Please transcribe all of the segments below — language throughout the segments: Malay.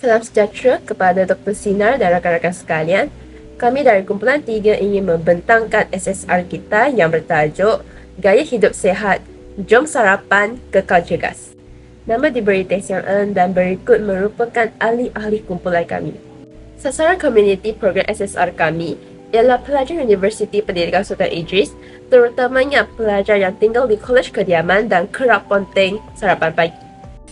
Salam sejahtera kepada Dr. Sinar dan rakan-rakan sekalian. Kami dari kumpulan 3 ingin membentangkan SSR kita yang bertajuk Gaya Hidup Sehat, Jom Sarapan, Kekal Cergas. Nama diberi teks yang Ellen dan berikut merupakan ahli-ahli kumpulan kami. Sasaran komuniti program SSR kami ialah pelajar Universiti Pendidikan Sultan Idris, terutamanya pelajar yang tinggal di Kolej Kediaman dan kerap penting sarapan pagi.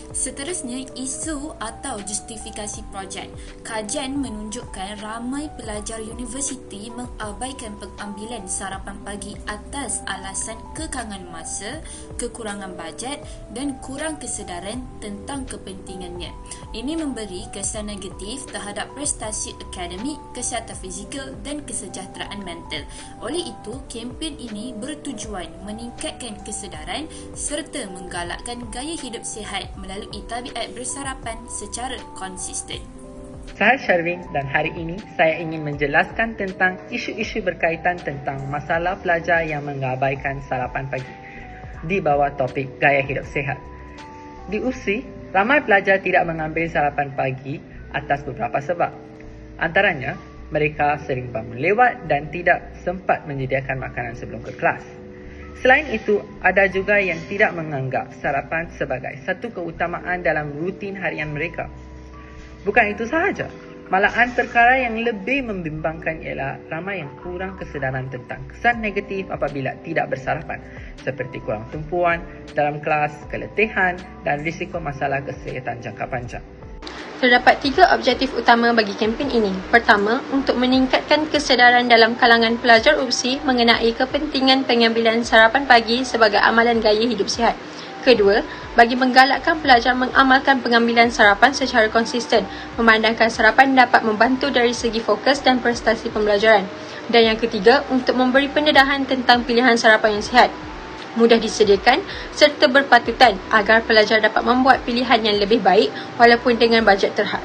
Seterusnya, isu atau justifikasi projek. Kajian menunjukkan ramai pelajar universiti mengabaikan pengambilan sarapan pagi atas alasan kekangan masa, kekurangan bajet dan kurang kesedaran tentang kepentingannya. Ini memberi kesan negatif terhadap prestasi akademik, kesihatan fizikal dan kesejahteraan mental. Oleh itu, kempen ini bertujuan meningkatkan kesedaran serta menggalakkan gaya hidup sihat melalui melalui tabiat bersarapan secara konsisten. Saya Sherwin dan hari ini saya ingin menjelaskan tentang isu-isu berkaitan tentang masalah pelajar yang mengabaikan sarapan pagi di bawah topik gaya hidup sehat. Di USI, ramai pelajar tidak mengambil sarapan pagi atas beberapa sebab. Antaranya, mereka sering bangun lewat dan tidak sempat menyediakan makanan sebelum ke kelas. Selain itu, ada juga yang tidak menganggap sarapan sebagai satu keutamaan dalam rutin harian mereka. Bukan itu sahaja, malahan perkara yang lebih membimbangkan ialah ramai yang kurang kesedaran tentang kesan negatif apabila tidak bersarapan seperti kurang tumpuan dalam kelas, keletihan dan risiko masalah kesihatan jangka panjang. Terdapat tiga objektif utama bagi kempen ini. Pertama, untuk meningkatkan kesedaran dalam kalangan pelajar UPSI mengenai kepentingan pengambilan sarapan pagi sebagai amalan gaya hidup sihat. Kedua, bagi menggalakkan pelajar mengamalkan pengambilan sarapan secara konsisten, memandangkan sarapan dapat membantu dari segi fokus dan prestasi pembelajaran. Dan yang ketiga, untuk memberi pendedahan tentang pilihan sarapan yang sihat mudah disediakan serta berpatutan agar pelajar dapat membuat pilihan yang lebih baik walaupun dengan bajet terhad.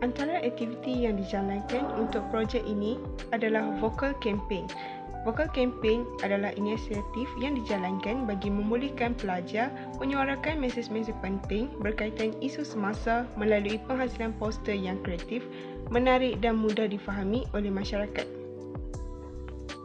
Antara aktiviti yang dijalankan untuk projek ini adalah Vocal Campaign. Vocal Campaign adalah inisiatif yang dijalankan bagi memulihkan pelajar menyuarakan mesej-mesej penting berkaitan isu semasa melalui penghasilan poster yang kreatif, menarik dan mudah difahami oleh masyarakat.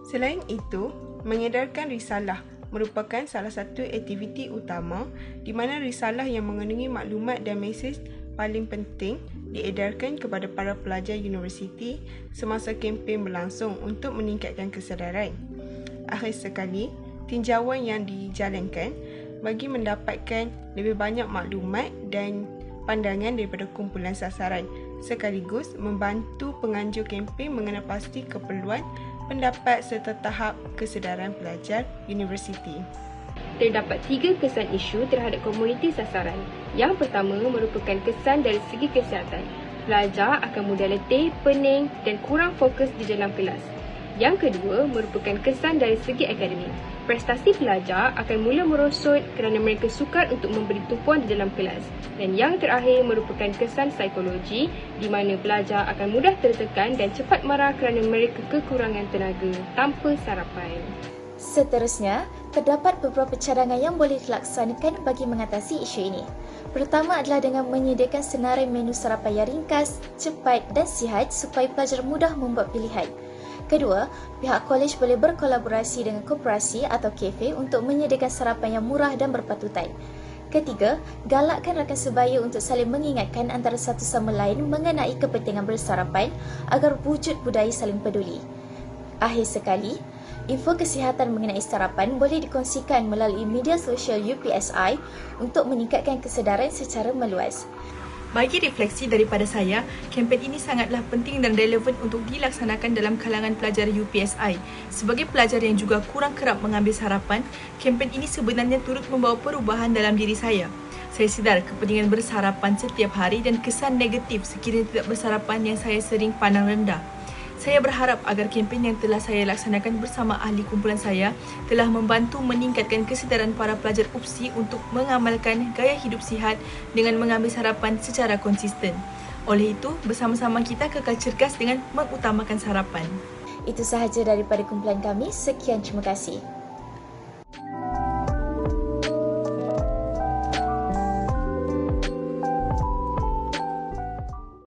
Selain itu, mengedarkan risalah merupakan salah satu aktiviti utama di mana risalah yang mengandungi maklumat dan mesej paling penting diedarkan kepada para pelajar universiti semasa kempen berlangsung untuk meningkatkan kesedaran. Akhir sekali, tinjauan yang dijalankan bagi mendapatkan lebih banyak maklumat dan pandangan daripada kumpulan sasaran sekaligus membantu penganjur kempen mengenal pasti keperluan pendapat serta tahap kesedaran pelajar universiti. Terdapat tiga kesan isu terhadap komuniti sasaran. Yang pertama merupakan kesan dari segi kesihatan. Pelajar akan mudah letih, pening dan kurang fokus di dalam kelas. Yang kedua merupakan kesan dari segi akademik. Prestasi pelajar akan mula merosot kerana mereka sukar untuk memberi tumpuan di dalam kelas. Dan yang terakhir merupakan kesan psikologi di mana pelajar akan mudah tertekan dan cepat marah kerana mereka kekurangan tenaga tanpa sarapan. Seterusnya, terdapat beberapa cadangan yang boleh dilaksanakan bagi mengatasi isu ini. Pertama adalah dengan menyediakan senarai menu sarapan yang ringkas, cepat dan sihat supaya pelajar mudah membuat pilihan. Kedua, pihak kolej boleh berkolaborasi dengan koperasi atau kafe untuk menyediakan sarapan yang murah dan berpatutan. Ketiga, galakkan rakan sebaya untuk saling mengingatkan antara satu sama lain mengenai kepentingan bersarapan agar wujud budaya saling peduli. Akhir sekali, info kesihatan mengenai sarapan boleh dikongsikan melalui media sosial UPSI untuk meningkatkan kesedaran secara meluas. Bagi refleksi daripada saya, kempen ini sangatlah penting dan relevan untuk dilaksanakan dalam kalangan pelajar UPSI. Sebagai pelajar yang juga kurang kerap mengambil sarapan, kempen ini sebenarnya turut membawa perubahan dalam diri saya. Saya sedar kepentingan bersarapan setiap hari dan kesan negatif sekiranya tidak bersarapan yang saya sering pandang rendah. Saya berharap agar kempen yang telah saya laksanakan bersama ahli kumpulan saya telah membantu meningkatkan kesedaran para pelajar UPSI untuk mengamalkan gaya hidup sihat dengan mengambil sarapan secara konsisten. Oleh itu, bersama-sama kita kekal cergas dengan mengutamakan sarapan. Itu sahaja daripada kumpulan kami. Sekian terima kasih.